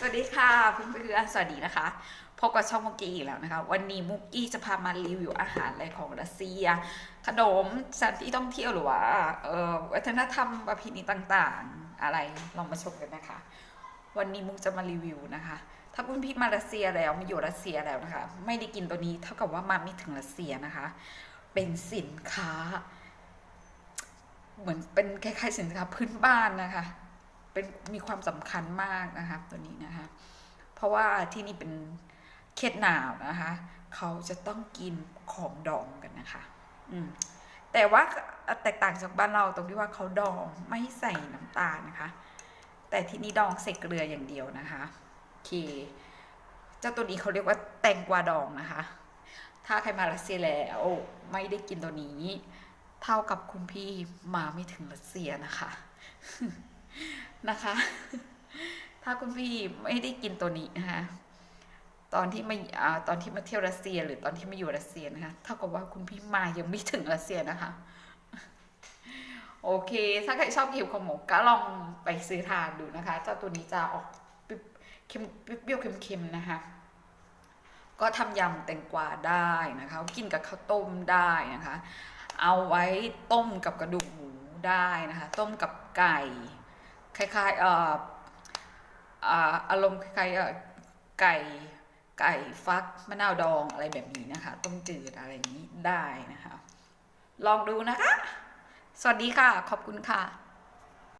สวัสดีค่ะเพื่อนๆสวัสดีนะคะพบกับช่องมุกกี้อีกแล้วนะคะ วันนี้มุกกี้จะพามารีวิวอาหารอะไรของรัสเซีย ขนมสถานที่ท่องเที่ยวหรือว่าเอ่อวัฒนธรรมประเพณีต่างๆ อะไรลองมาชมกันนะคะ วันนี้มุกจะมารีวิวนะคะ ถ้าคุณพี่มารัสเซียแล้วมาอยู่รัสเซียแล้วนะคะ ไม่ได้กินตัวนี้เท่ากับว่ามาไม่ถึงรัสเซียนะคะ เป็นสินค้า เหมือนเป็นคล้ายๆสินค้าพื้นบ้านนะคะ เป็นมีความสำคัญมากนะคะตัวนี้นะคะ เพราะว่าที่นี่เป็นเขตหนาวนะคะ เขาจะต้องกินของดองกันนะคะอืมแต่ว่าแตกต่างจากบ้านเราตรงที่ว่าเขาดองไม่ใส่น้ำตาลนะคะ แต่ที่นี่ดองใส่เกลืออย่างเดียวนะคะโอเคเจ้าตัวนี้เขาเรียกว่าแตงกวาดองนะคะ ถ้าใครมารัสเซียแล้วไม่ได้กินตัวนี้ เท่ากับคุณพี่มาไม่ถึงรัสเซียนะคะ นะคะ ถ้าคุณพี่ไม่ได้กินตัวนี้นะคะตอนที่มาอตอนที่มาเที่ยวรัสเซีย หรือตอนที่มาอยู่รัสเซียนะคะเท่ากับว่าคุณพี่มายังไม่ถึงรัสเซียนะคะ โอเค ถ้าใครชอบกิวขมูก็ลองไปซื้อทานดูนะคะ เจ้าตัวนี้จะออกเปรี้ยวเค็มเปรี้ยวเค็มๆนะคะ ก็ทำยำแตงกวาได้นะคะ กินกับข้าวต้มได้นะคะ เอาไว้ต้มกับกระดูกหมูได้นะคะ ต้มกับไก่ คล้ายๆอ่ออ่าอารมณ์คล้ายๆอ่อไก่ไก่ฟักมะนาวดองอะไรแบบนี้นะคะ ต้มจืดอะไรอย่างนี้ได้นะคะ ลองดูนะคะ สวัสดีค่ะ ขอบคุณค่ะ